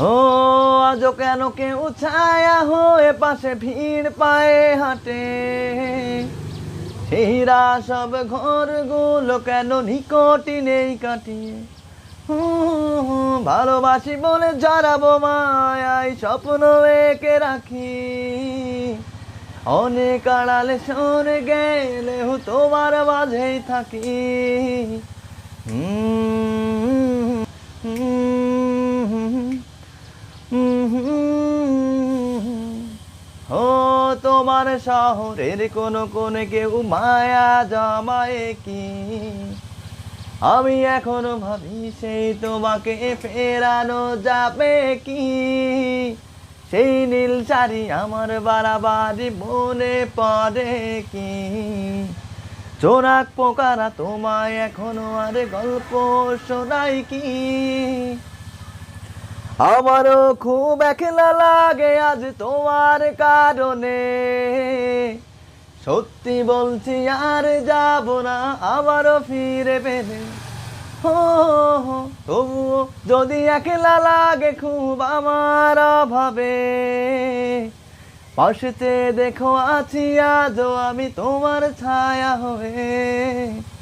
ও আজ কেন কেউ ছায়া হয়ে পাশে ভিড় পায়ে হাঁটে? হীরা সব ঘর ঘরগুলো কেন নিকটি নেই কাটিয়ে? ভালোবাসি বলে জড়াবো মায়াই স্বপ্ন একে রাখি। অনেক আড়ালে সরে গেলেও তোমার মাঝেই থাকি। হুম, ও তোমার শহরের কোন কোন কেউ মায়া জমায়ে কি? আমি এখনও ভাবি সেই তোমাকে ফেরানো যাবে কি? সেই নীল শাড়ি আমার বাড়াবাড়ি মনে পড়ে কি? চোরাক পোকারা তোমায় এখনও আর গল্প শোনাই কি? আমারও খুব একলা লাগে আজ তোমার কারণে। সত্যি বলছি আর যাব না, আবারও ফিরে পেলে। হো তবুও যদি একলা লাগে খুব আমার অভাবে। পাশেতে দেখো আছি আজও আমি তোমার ছায়া হুম